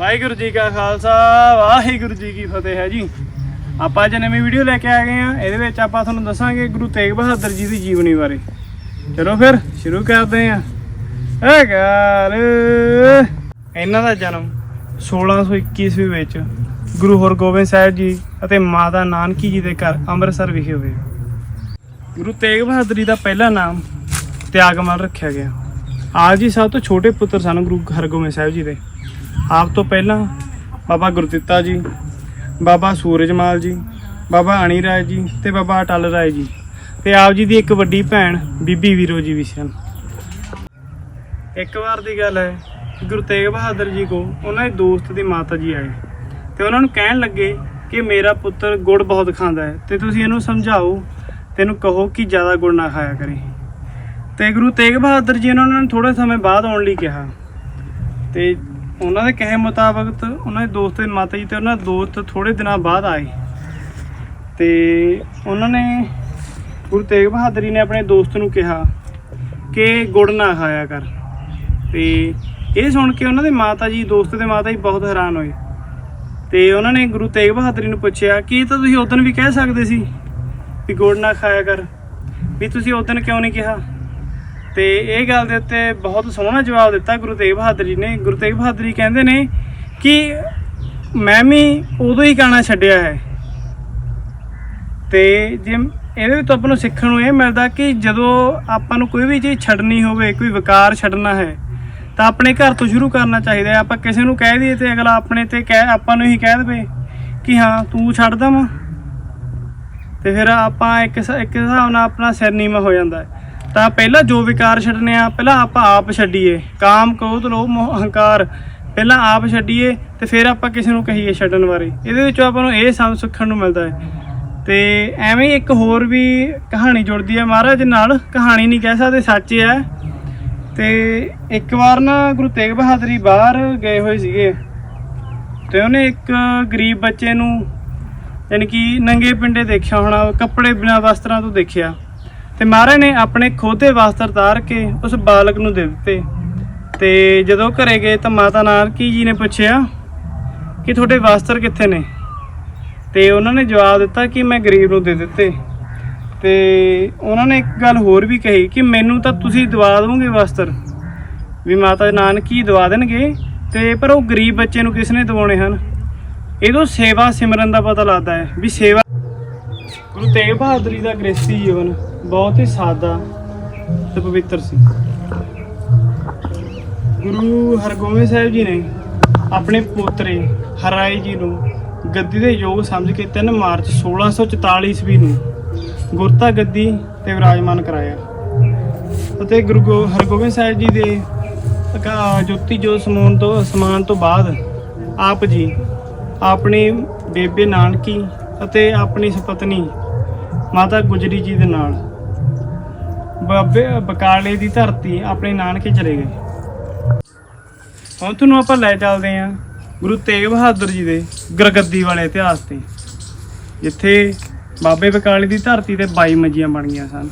ਵਾਹਿਗੁਰੂ ਜੀ ਕਾ ਖਾਲਸਾ, ਵਾਹਿਗੁਰੂ ਜੀ ਕੀ ਫਤਿਹ ਹੈ ਜੀ। ਆਪਾਂ ਅੱਜ ਨਵੀਂ ਵੀਡੀਓ ਲੈ ਕੇ ਆ ਗਏ ਆ ਇਹਦੇ ਵਿੱਚ ਆਪਾਂ ਤੁਹਾਨੂੰ ਦੱਸਾਂਗੇ ਗੁਰੂ ਤੇਗ ਬਹਾਦਰ ਜੀ ਦੀ ਜੀਵਨੀ ਬਾਰੇ। ਚਲੋ ਫਿਰ, ਸ਼ੁਰੂ ਕਰਦੇ ਆ ਏ ਗਾਰ ਇਹਨਾਂ ਦਾ ਜਨਮ 1621 ਈਸਵੀ ਵਿੱਚ ਗੁਰੂ ਹਰਗੋਬਿੰਦ ਸਾਹਿਬ ਜੀ ਅਤੇ ਮਾਤਾ ਨਾਨਕੀ ਜੀ ਦੇ ਘਰ ਅੰਮ੍ਰਿਤਸਰ ਵਿਖੇ ਹੋਏ। ਗੁਰੂ ਤੇਗ ਬਹਾਦਰ ਜੀ ਦਾ ਪਹਿਲਾ ਨਾਮ ਤਿਆਗਮਲ ਰੱਖਿਆ ਗਿਆ। ਆਪ ਜੀ ਸਭ ਤੋਂ ਛੋਟੇ ਪੁੱਤਰ ਸਨ ਗੁਰੂ ਹਰਗੋਬਿੰਦ ਸਾਹਿਬ ਜੀ ਦੇ। ਆਪ ਤੋਂ ਪਹਿਲਾਂ ਬਾਬਾ ਗੁਰਦਿੱਤਾ ਜੀ, ਬਾਬਾ ਸੂਰਜਮਾਲ ਜੀ, ਬਾਬਾ ਅਣੀ ਰਾਏ ਜੀ ਤੇ ਬਾਬਾ ਅਟਲ ਰਾਏ ਜੀ ਤੇ ਆਪ ਜੀ ਦੀ ਇੱਕ ਵੱਡੀ ਭੈਣ ਬੀਬੀ ਵੀਰੋ ਜੀ ਵੀ ਸਨ। ਇੱਕ ਵਾਰ ਦੀ ਗੱਲ ਹੈ, ਗੁਰੂ ਤੇਗ ਬਹਾਦਰ ਜੀ ਕੋ ਉਹਨਾਂ ਦੇ ਦੋਸਤ ਦੀ ਮਾਤਾ ਜੀ ਆਏ ਤੇ ਉਹਨਾਂ ਨੂੰ ਕਹਿਣ ਲੱਗੇ ਕਿ ਮੇਰਾ ਪੁੱਤਰ ਗੁੜ ਬਹੁਤ ਖਾਂਦਾ ਹੈ ਤੇ ਤੁਸੀਂ ਇਹਨੂੰ ਸਮਝਾਓ ਤੇ ਇਹਨੂੰ ਕਹੋ ਕਿ ਜ਼ਿਆਦਾ ਗੁੜ ਨਾ ਖਾਇਆ ਕਰੇ। ਤੇ ਗੁਰੂ ਤੇਗ ਬਹਾਦਰ ਜੀ ਨੇ ਉਹਨਾਂ ਨੂੰ ਥੋੜੇ ਸਮੇਂ ਬਾਅਦ ਆਉਣ ਲਈ ਕਿਹਾ ਤੇ ਉਹਨਾਂ ਦੇ ਕਹੇ ਮੁਤਾਬਕ ਉਹਨਾਂ ਦੇ ਦੋਸਤ ਦੇ ਮਾਤਾ ਜੀ ਤੇ ਉਹਨਾਂ ਦੇ ਦੋਸਤ ਥੋੜੇ ਦਿਨਾਂ ਬਾਅਦ ਆਏ। ਤੇ ਉਹਨਾਂ ਨੇ ਗੁਰੂ ਤੇਗ ਬਹਾਦਰ ਜੀ ਨੇ ਆਪਣੇ ਦੋਸਤ ਨੂੰ ਕਿਹਾ ਕਿ ਗੁੜ ਨਾ ਖਾਇਆ ਕਰ। ਤੇ ਇਹ ਸੁਣ ਕੇ ਉਹਨਾਂ ਦੇ ਮਾਤਾ ਜੀ, ਦੋਸਤ ਦੇ ਮਾਤਾ ਜੀ ਬਹੁਤ ਹੈਰਾਨ ਹੋਏ। ਤੇ ਉਹਨਾਂ ਨੇ ਗੁਰੂ ਤੇਗ ਬਹਾਦਰ ਜੀ ਨੂੰ ਪੁੱਛਿਆ ਕਿ ਇਹ ਤਾਂ ਤੁਸੀਂ ਉਦੋਂ ਵੀ ਕਹਿ ਸਕਦੇ ਸੀ ਵੀ ਗੁੜ ਨਾ ਖਾਇਆ ਕਰ। ਵੀ ਤੁਸੀਂ ਉਦੋਂ ਕਿਉਂ ਨਹੀਂ ਕਿਹਾ? ਤੇ ਇਹ ਗੱਲ ਦੇ ਉੱਤੇ ਬਹੁਤ ਸੋਹਣਾ ਜਵਾਬ ਦਿੱਤਾ ਗੁਰੂ ਤੇਗ ਬਹਾਦਰ ਜੀ ਨੇ। ਗੁਰੂ ਤੇਗ ਬਹਾਦਰ ਜੀ ਕਹਿੰਦੇ ਨੇ ਕਿ ਮੈਂ ਵੀ ਉਦੋਂ ਹੀ ਗਾਣਾ ਛੱਡਿਆ ਹੈ। ਤੇ ਜੇ ਇਹਦੇ ਵਿੱਚ ਆਪਾਂ ਨੂੰ ਸਿੱਖਣ ਨੂੰ ਇਹ ਮਿਲਦਾ ਕਿ ਜਦੋਂ ਆਪਾਂ ਨੂੰ ਕੋਈ ਵੀ ਚੀਜ਼ ਛੱਡਣੀ ਹੋਵੇ, ਕੋਈ ਵਿਕਾਰ ਛੱਡਣਾ ਹੈ, ਤਾਂ ਆਪਣੇ ਘਰ ਤੋਂ ਸ਼ੁਰੂ ਕਰਨਾ ਚਾਹੀਦਾ ਹੈ। ਆਪਾਂ ਕਿਸੇ ਨੂੰ ਕਹਿ ਦਈਏ ਤੇ ਅਗਲਾ ਆਪਣੇ ਤੇ ਕਹਿ, ਆਪਾਂ ਨੂੰ ਹੀ ਕਹਿ ਦੇਵੇ ਕਿ ਹਾਂ, ਤੂੰ ਛੱਡ ਦਵਾਂ ਤੇ ਫਿਰ ਆਪਾਂ ਇੱਕ ਇੱਕ ਹਿਸਾਬ ਨਾਲ ਆਪਣਾ ਸਿਰ ਨੀਵਾਂ ਹੋ ਜਾਂਦਾ ਹੈ। ਤਾਂ ਪਹਿਲਾਂ ਜੋ ਵਿਕਾਰ ਛੱਡਨੇ ਆ, ਪਹਿਲਾਂ ਆਪਾਂ ਆਪ ਛੱਡੀਏ। ਕਾਮ, ਕ੍ਰੋਧ, ਲੋਭ, ਮੋਹ, ਅਹੰਕਾਰ, ਪਹਿਲਾਂ ਆਪ ਛੱਡੀਏ ਤੇ ਫਿਰ ਆਪਾਂ ਕਿਸੇ ਨੂੰ ਕਹੀਏ ਛੱਡਣ ਬਾਰੇ। ਇਹਦੇ ਵਿੱਚੋਂ ਆਪਾਂ ਨੂੰ ਇਹ ਸਭ ਸਿੱਖਣ ਨੂੰ ਮਿਲਦਾ ਹੈ। ਤੇ ਐਵੇਂ ਹੀ ਇੱਕ ਹੋਰ ਵੀ ਕਹਾਣੀ ਜੁੜਦੀ ਹੈ ਮਹਾਰਾਜ ਨਾਲ। ਕਹਾਣੀ ਨਹੀਂ ਕਹਿ ਸਕਦੇ, ਸੱਚ ਹੈ ਤੇ ਇੱਕ ਵਾਰ ਨਾ ਗੁਰੂ ਤੇਗ ਬਹਾਦਰ ਜੀ ਬਾਹਰ ਗਏ ਹੋਏ ਸੀਗੇ ਤੇ ਉਹਨੇ ਇੱਕ ਗਰੀਬ ਬੱਚੇ ਨੂੰ ਯਾਨੀ ਕਿ ਨੰਗੇ ਪਿੰਡੇ ਦੇਖਿਆ ਹੋਣਾ, ਕੱਪੜੇ ਬਿਨਾਂ ਵਸਤਰਾਂ ਤੋਂ ਦੇਖਿਆ। ਤੇ ਮਹਾਰਾਜ ਨੇ ਆਪਣੇ ਖੋਦੇ ਵਸਤਰ ਤਾਰ ਕੇ ਉਸ ਬਾਲਕ ਨੂੰ ਦੇ ਦਿੱਤੇ। ਤੇ ਜਦੋਂ ਘਰੇ ਗਏ ਤਾਂ ਮਾਤਾ ਨਾਨਕੀ ਜੀ ਨੇ ਪੁੱਛਿਆ ਕਿ ਤੁਹਾਡੇ ਵਸਤਰ ਕਿੱਥੇ ਨੇ? ਤੇ ਉਹਨਾਂ ਨੇ ਜਵਾਬ ਦਿੱਤਾ ਕਿ ਮੈਂ ਗਰੀਬ ਨੂੰ ਦੇ ਦਿੱਤੇ। ਤੇ ਉਹਨਾਂ ਨੇ ਇੱਕ ਗੱਲ ਹੋਰ ਵੀ ਕਹੀ ਕਿ ਮੈਨੂੰ ਤਾਂ ਤੁਸੀਂ ਦਵਾ ਦਿਓਗੇ ਵਸਤਰ, ਵੀ ਮਾਤਾ ਨਾਨਕੀ ਦਵਾ ਦੇਣਗੇ, ਤੇ ਪਰ ਉਹ ਗਰੀਬ ਬੱਚੇ ਨੂੰ ਕਿਸ ਨੇ ਦਵਾਉਣੇ ਹਨ? ਇਹਦੋਂ ਸੇਵਾ ਸਿਮਰਨ ਦਾ ਪਤਾ ਲੱਗਦਾ ਹੈ ਵੀ ਸੇਵਾ ਗੁਰੂ ਤੇਗ ਬਹਾਦਰ ਜੀ ਦਾ ਗ੍ਰਸਤੀ ਜੀਵਨ ਬਹੁਤ ਹੀ ਸਾਦਾ ਤੇ ਪਵਿੱਤਰ ਸੀ। ਗੁਰੂ ਹਰਗੋਬਿੰਦ ਸਾਹਿਬ ਜੀ ਨੇ ਆਪਣੇ ਪੋਤਰੇ ਹਰਾਏ ਜੀ ਨੂੰ ਗੱਦੀ ਦੇ ਯੋਗ ਸਮਝ ਕੇ 3 ਮਾਰਚ 1644 ਈਸਵੀ ਨੂੰ ਗੁਰਤਾ ਗੱਦੀ ਤੇ ਵਿਰਾਜਮਾਨ ਕਰਾਇਆ। ਅਤੇ ਗੁਰੂ ਗੋ- ਹਰਗੋਬਿੰਦ ਸਾਹਿਬ ਜੀ ਦੇ ਜੋਤੀ ਜੋ ਸਮਾਨ ਤੋਂ ਸਮਾਨ ਤੋਂ ਬਾਅਦ ਆਪ ਜੀ ਆਪਣੀ ਬੇਬੇ ਨਾਨਕੀ ਅਤੇ ਆਪਣੀ ਸੁਪਤਨੀ ਮਾਤਾ ਗੁਜਰੀ ਜੀ ਦੇ ਨਾਲ। ਬਾਬੇ ਬਕਾਲੇ ਦੀ ਧਰਤੀ ਆਪਣੇ ਨਾਨਕੇ ਚਲੇ ਗਏ। ਹੁਣ ਤੁਹਾਨੂੰ ਆਪਾਂ ਲੈ ਚੱਲਦੇ ਹਾਂ ਗੁਰੂ ਤੇਗ ਬਹਾਦਰ ਜੀ ਦੇ ਗੁਰਗੱਦੀ ਵਾਲੇ ਇਤਿਹਾਸ ਤੇ। ਜਿੱਥੇ ਬਾਬੇ ਬਕਾਲੇ ਦੀ ਧਰਤੀ ਤੇ 22 ਮੰਜੀਆਂ ਬਣ ਗਈਆਂ ਸਨ।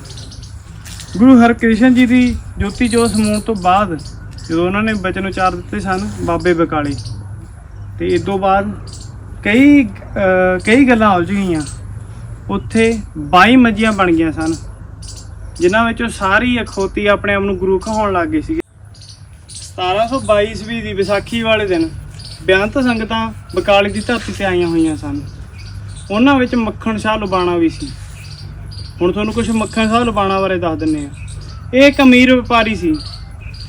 ਗੁਰੂ ਹਰਕ੍ਰਿਸ਼ਨ ਜੀ ਦੀ ਜੋਤੀ ਜੋਤ ਸਮੂਹ ਤੋਂ ਬਾਅਦ ਜਦੋਂ ਉਹਨਾਂ ਨੇ ਬਚਨ ਉਚਾਰ ਦਿੱਤੇ ਸਨ ਬਾਬੇ ਬਕਾਲੇ, ਤੇ ਇਸ ਤੋਂ ਬਾਅਦ ਕਈ ਕਈ ਗੱਲਾਂ ਉਲਝ ਗਈਆਂ। ਉੱਥੇ 22 ਮੰਜੀਆਂ ਬਣ ਗਈਆਂ ਸਨ, ਜਿਨ੍ਹਾਂ ਵਿੱਚੋਂ ਸਾਰੀ ਅਖੋਤੀ ਆਪਣੇ ਆਪ ਨੂੰ ਗੁਰੂ ਕਹਾਉਣ ਲੱਗ ਗਏ ਸੀਗੇ। 1722 ਈਸਵੀ ਦੀ ਵਿਸਾਖੀ ਵਾਲੇ ਦਿਨ ਬੇਅੰਤ ਸੰਗਤਾਂ ਬਕਾਲੀ ਦੀ ਧਰਤੀ ਤੇ ਆਈਆਂ ਹੋਈਆਂ ਸਨ। ਉਹਨਾਂ ਵਿੱਚ ਮੱਖਣ ਸ਼ਾਹ ਲੁਬਾਣਾ ਵੀ ਸੀ। ਹੁਣ ਤੁਹਾਨੂੰ ਕੁਝ ਮੱਖਣ ਸ਼ਾਹ ਲੁਬਾਣਾ ਬਾਰੇ ਦੱਸ ਦਿੰਨੇ ਆ ਇਹ ਇੱਕ ਅਮੀਰ ਵਪਾਰੀ ਸੀ।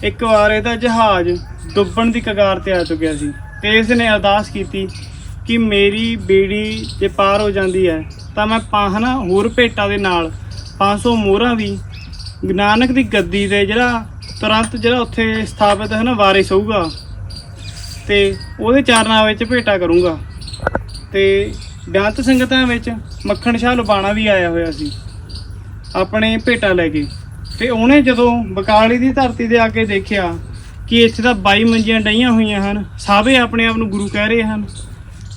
ਇੱਕ ਵਾਰ ਇਹਦਾ ਜਹਾਜ਼ ਡੁੱਬਣ ਦੀ ਕਗਾਰ ਤੇ ਆ ਚੁੱਕਿਆ ਸੀ ਤੇ ਇਸ ਨੇ ਅਰਦਾਸ ਕੀਤੀ ਕਿ ਮੇਰੀ ਬੇੜੀ ਜੇ ਪਾਰ ਹੋ ਜਾਂਦੀ ਹੈ, ਤਾਂ ਮੈਂ ਪਾਹਨਾ ਹੋਰ ਭੇਟਾਂ ਦੇ ਨਾਲ 500 ਮੋਹਰਾਂ ਵੀ, ਨਾਨਕ ਦੀ ਗੱਦੀ ਦੇ ਜਿਹੜਾ ਤੁਰੰਤ ਜਿਹੜਾ ਉੱਥੇ ਸਥਾਪਿਤ ਹੈ ਨਾ ਵਾਰਿਸ ਹੋਊਗਾ, ਤੇ ਉਹਦੇ ਚਰਨਾਂ ਵਿੱਚ ਭੇਟਾ ਕਰੂੰਗਾ। ਤੇ ਬੇਅੰਤ ਸੰਗਤਾਂ ਵਿੱਚ ਮੱਖਣ ਸ਼ਾਹ ਲੁਬਾਣਾ ਵੀ ਆਇਆ ਹੋਇਆ ਸੀ, ਆਪਣੇ ਭੇਟਾ ਲੈ ਕੇ। ਤੇ ਉਹਨੇ ਜਦੋਂ ਬਕਾਲੀ ਦੀ ਧਰਤੀ ਤੇ ਆ ਕੇ ਦੇਖਿਆ ਕਿ ਇੱਥੇ ਤਾਂ 22 ਮੰਜੀਆਂ ਡਈਆਂ ਹੋਈਆਂ ਹਨ, ਸਾਬੇ ਆਪਣੇ ਆਪ ਨੂੰ ਗੁਰੂ ਕਹਿ ਰਹੇ ਹਨ।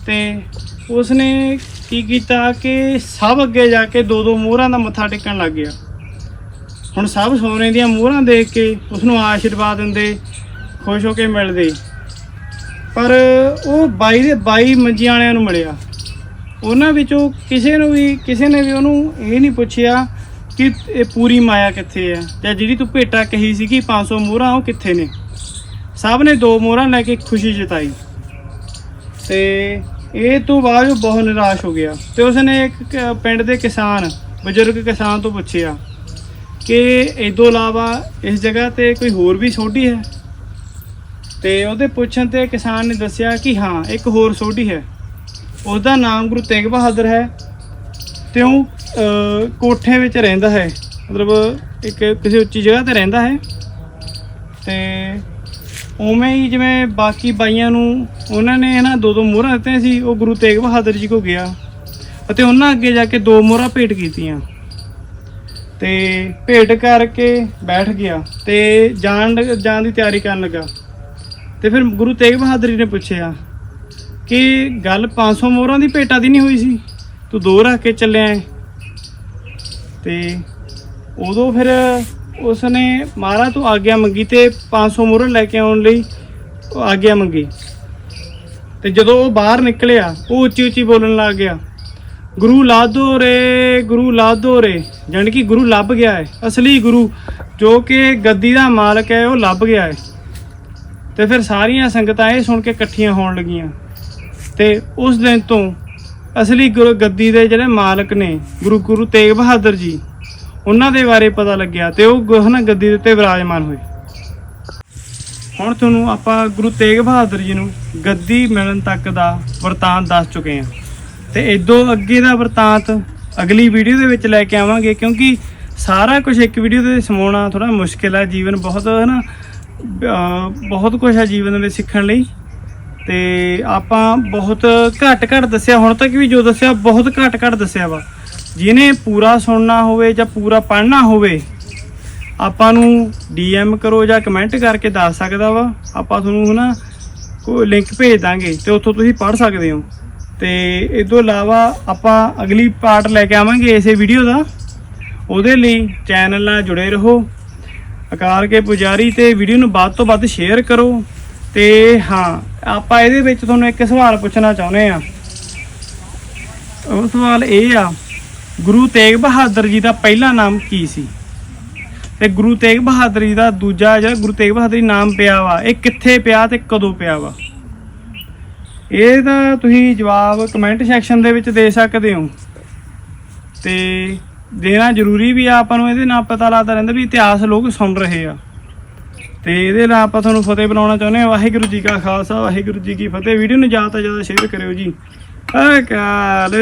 ਤੇ ਉਸਨੇ ਕੀ ਕੀਤਾ ਕਿ ਸਭ ਅੱਗੇ ਜਾ ਕੇ ਦੋ ਦੋ ਮੋਹਰਾਂ ਦਾ ਮੱਥਾ ਟੇਕਣ ਲੱਗ ਗਿਆ। ਹੁਣ ਸਭ ਸੋਨੇ ਦੀਆਂ ਮੋਹਰਾਂ ਦੇਖ ਕੇ ਉਸ ਨੂੰ ਆਸ਼ੀਰਵਾਦ ਦਿੰਦੇ, ਖੁਸ਼ ਹੋ ਕੇ ਮਿਲਦੇ। ਪਰ ਉਹ ਬਾਈ ਦੇ ਬਾਈ ਮੰਜੀਆਂ ਵਾਲਿਆਂ ਨੂੰ ਮਿਲਿਆ। ਉਹਨਾਂ ਵਿੱਚੋਂ ਕਿਸੇ ਨੂੰ ਵੀ, ਕਿਸੇ ਨੇ ਵੀ ਉਹਨੂੰ ਇਹ ਨਹੀਂ ਪੁੱਛਿਆ ਕਿ ਇਹ ਪੂਰੀ ਮਾਇਆ ਕਿੱਥੇ ਹੈ ਜਾਂ ਜਿਹੜੀ ਤੂੰ ਭੇਟਾ ਕਹੀ ਸੀ ਕਿ 500 ਮੋਹਰਾਂ ਉਹ ਕਿੱਥੇ ਨੇ। ਸਭ ਨੇ ਦੋ ਮੋਹਰਾਂ ਲੈ ਕੇ ਖੁਸ਼ੀ ਜਤਾਈ। ਤੇ ਇਹ ਤੋਂ ਬਾਅਦ ਉਹ ਬਹੁਤ ਨਿਰਾਸ਼ ਹੋ ਗਿਆ ਤੇ ਉਸਨੇ ਇੱਕ ਕ- ਪਿੰਡ ਦੇ ਕਿਸਾਨ ਬਜ਼ੁਰਗ ਕਿਸਾਨ ਤੋਂ ਪੁੱਛਿਆ ਕਿ ਇਹ ਤੋਂ ਇਲਾਵਾ ਇਸ ਜਗ੍ਹਾ ਤੇ ਕੋਈ ਹੋਰ ਵੀ ਸੋਢੀ ਹੈ? ਤੇ ਉਹਦੇ ਪੁੱਛਣ ਤੇ ਕਿਸਾਨ ਨੇ ਦੱਸਿਆ ਕਿ ਹਾਂ ਇੱਕ ਹੋਰ ਸੋਢੀ ਹੈ। ਉਹਦਾ ਨਾਮ ਗੁਰੂ ਤੇਗ ਬਹਾਦਰ ਹੈ। ਤੇ ਉਹ ਅਹ, ਕੋਠੇ ਵਿੱਚ ਰਹਿੰਦਾ ਹੈ। ਮਤਲਬ ਇੱਕ ਕਿਸੇ ਉੱਚੀ ਜਗ੍ਹਾ ਤੇ ਰਹਿੰਦਾ ਹੈ। ਤੇ ਉਵੇਂ ਹੀ ਜਿਵੇਂ ਬਾਕੀ ਬਾਈਆਂ ਨੂੰ ਉਹਨਾਂ ਨੇ ਨਾ ਦੋ ਦੋ ਮੋਹਰਾਂ ਦਿੱਤੀਆਂ ਸੀ, ਉਹ ਗੁਰੂ ਤੇਗ ਬਹਾਦਰ ਜੀ ਕੋ ਗਿਆ ਅਤੇ ਉਹਨਾਂ ਅੱਗੇ ਜਾ ਕੇ ਦੋ ਮੋਹਰਾਂ ਭੇਟ ਕੀਤੀਆਂ। ਤੇ ਭੇਟ ਕਰਕੇ ਬੈਠ ਗਿਆ ਤੇ ਜਾਣ ਜਾਣ ਦੀ ਤਿਆਰੀ ਕਰਨ ਲੱਗਾ। ਤੇ ਫਿਰ ਗੁਰੂ ਤੇਗ ਬਹਾਦਰ ਜੀ ਨੇ ਪੁੱਛਿਆ ਕਿ ਗੱਲ 500 ਮੋਹਰਾਂ ਦੀ ਭੇਟਾ ਦੀ ਨਹੀਂ ਹੋਈ ਸੀ? ਤੂੰ ਦੋ ਰੱਖ ਕੇ ਚੱਲਿਆ ਹੈ ਤੇ ਉਦੋਂ ਫਿਰ ਉਸਨੇ ਮਹਾਰਾ ਤੋਂ ਆਗਿਆ ਮੰਗੀ ਤੇ 500 ਮੋਹਰਾਂ ਲੈ ਕੇ ਆਉਣ ਲਈ ਉਹ ਆਗਿਆ ਮੰਗੀ। ਤੇ ਜਦੋਂ ਉਹ ਬਾਹਰ ਨਿਕਲਿਆ, ਉਹ ਉੱਚੀ ਉੱਚੀ ਬੋਲਣ ਲੱਗ ਗਿਆ, ਗੁਰੂ ਲਾਦੋ ਰੇ, ਗੁਰੂ ਲਾਦੋ ਰੇ। ਜਾਣੀ ਕਿ ਗੁਰੂ ਲੱਭ ਗਿਆ ਹੈ। ਅਸਲੀ ਗੁਰੂ ਜੋ ਕਿ ਗੱਦੀ ਦਾ ਮਾਲਕ ਹੈ, ਉਹ ਲੱਭ ਗਿਆ ਹੈ। ਤੇ ਫਿਰ ਸਾਰੀਆਂ ਸੰਗਤਾਂ ਇਹ ਸੁਣ ਕੇ ਇਕੱਠੀਆਂ ਹੋਣ ਲੱਗੀਆਂ। ਤੇ ਉਸ ਦਿਨ ਤੋਂ ਅਸਲੀ ਗੁਰੂ ਗੱਦੀ ਦੇ ਜਿਹੜੇ ਮਾਲਕ ਨੇ, ਗੁਰੂ ਗੁਰੂ ਤੇਗ ਬਹਾਦਰ ਜੀ ਉਹਨਾਂ ਦੇ ਬਾਰੇ ਪਤਾ ਲੱਗਿਆ ਤੇ ਉਹ ਗੁ- ਗੱਦੀ ਦੇ ਉੱਤੇ ਵਿਰਾਜਮਾਨ ਹੋਏ। ਹੁਣ ਤੁਹਾਨੂੰ ਆਪਾਂ ਗੁਰੂ ਤੇਗ ਬਹਾਦਰ ਜੀ ਨੂੰ ਗੱਦੀ ਮਿਲਣ ਤੱਕ ਦਾ ਵਰਤਾਂਤ ਦੱਸ ਚੁੱਕੇ ਹਾਂ। ਤੇ ਇਦੋਂ ਅੱਗੇ ਦਾ ਵਰਤਾਂਤ ਅਗਲੀ ਵੀਡੀਓ ਦੇ ਵਿੱਚ ਲੈ ਕੇ ਆਵਾਂਗੇ ਕਿਉਂਕਿ ਸਾਰਾ ਕੁਝ ਇੱਕ ਵੀਡੀਓ ਦੇ ਸਮਾਉਣਾ ਥੋੜਾ ਮੁਸ਼ਕਿਲ ਹੈ। ਜੀਵਨ ਬਹੁਤ ਹੈ ਨਾ ਬਹੁਤ ਕੁਝ ਹੈ ਜੀਵਨ ਦੇ ਵਿੱਚ ਸਿੱਖਣ ਲਈ। ਤੇ ਆਪਾਂ ਬਹੁਤ ਘੱਟ ਘੱਟ ਦੱਸਿਆ, ਹੁਣ ਤੱਕ ਵੀ ਜੋ ਦੱਸਿਆ, ਬਹੁਤ ਘੱਟ ਘੱਟ ਦੱਸਿਆ ਵਾ। ਜਿਹਨੇ ਪੂਰਾ ਸੁਣਨਾ ਹੋਵੇ ਜਾਂ ਪੂਰਾ ਪੜ੍ਹਨਾ ਹੋਵੇ, ਆਪਾਂ ਨੂੰ ਡੀਐਮ ਕਰੋ ਜਾਂ ਕਮੈਂਟ ਕਰਕੇ ਦੱਸ ਸਕਦਾ ਵਾ। ਆਪਾਂ ਤੁਹਾਨੂੰ ਹਨਾ ਕੋਈ ਲਿੰਕ ਭੇਜ ਦਾਂਗੇ ਤੇ ਉੱਥੋਂ ਤੁਸੀਂ ਪੜ੍ਹ ਸਕਦੇ ਹੋ। ਤੇ ਇਸ ਤੋਂ ਇਲਾਵਾ ਆਪਾਂ ਅਗਲੀ ਪਾਰਟ ਲੈ ਕੇ ਆਵਾਂਗੇ ਇਸੇ ਵੀਡੀਓ ਦਾ। ਉਹਦੇ ਲਈ ਚੈਨਲ ਨਾਲ ਜੁੜੇ ਰਹੋ। ਅਕਾਲ ਕੇ ਪੁਜਾਰੀ ਤੇ ਵੀਡੀਓ ਨੂੰ ਵੱਧ ਤੋਂ ਵੱਧ ਸ਼ੇਅਰ ਕਰੋ। ਤੇ ਹਾਂ, ਆਪਾਂ ਇਹਦੇ ਵਿੱਚ ਤੁਹਾਨੂੰ ਇੱਕ ਸਵਾਲ ਪੁੱਛਣਾ ਚਾਹੁੰਦੇ ਆ ਉਹ ਸਵਾਲ ਇਹ ਆ ਗੁਰੂ ਤੇਗ ਬਹਾਦਰ ਜੀ ਦਾ ਪਹਿਲਾ ਨਾਮ ਕੀ ਸੀ? ਤੇ ਗੁਰੂ ਤੇਗ ਬਹਾਦਰ ਜੀ ਦਾ ਦੂਜਾ ਜਿਹੜਾ ਗੁਰੂ ਤੇਗ ਬਹਾਦਰ ਜੀ ਨਾਮ ਪਿਆ ਵਾ, ਇਹ ਕਿੱਥੇ ਪਿਆ ਤੇ ਕਦੋਂ ਪਿਆ ਵਾ? ਇਹ ਤਾਂ ਤੁਸੀਂ ਜਵਾਬ ਕਮੈਂਟ ਸੈਕਸ਼ਨ ਦੇ ਵਿੱਚ ਦੇ ਸਕਦੇ ਹੋ। ਤੇ ਦੇਣਾ ਜ਼ਰੂਰੀ ਵੀ ਆ, ਆਪਾਂ ਨੂੰ ਇਹਦੇ ਨਾਲ ਪਤਾ ਲੱਗਦਾ ਰਹਿੰਦਾ ਵੀ ਇਤਿਹਾਸ ਲੋਕ ਸੁਣ ਰਹੇ ਆ। ਤੇ ਇਹਦੇ ਨਾਲ ਆਪਾਂ ਤੁਹਾਨੂੰ ਫਤਿਹ ਬਣਾਉਣਾ ਚਾਹੁੰਦੇ ਹਾਂ ਵਾਹਿਗੁਰੂ ਜੀ ਕਾ ਖਾਲਸਾ, ਵਾਹਿਗੁਰੂ ਜੀ ਕੀ ਫਤਿਹ। ਵੀਡੀਓ ਨੂੰ ਜ਼ਿਆਦਾ ਤੋਂ ਜ਼ਿਆਦਾ ਸ਼ੇਅਰ ਕਰਿਓ ਜੀ। ਅਕਾਲ।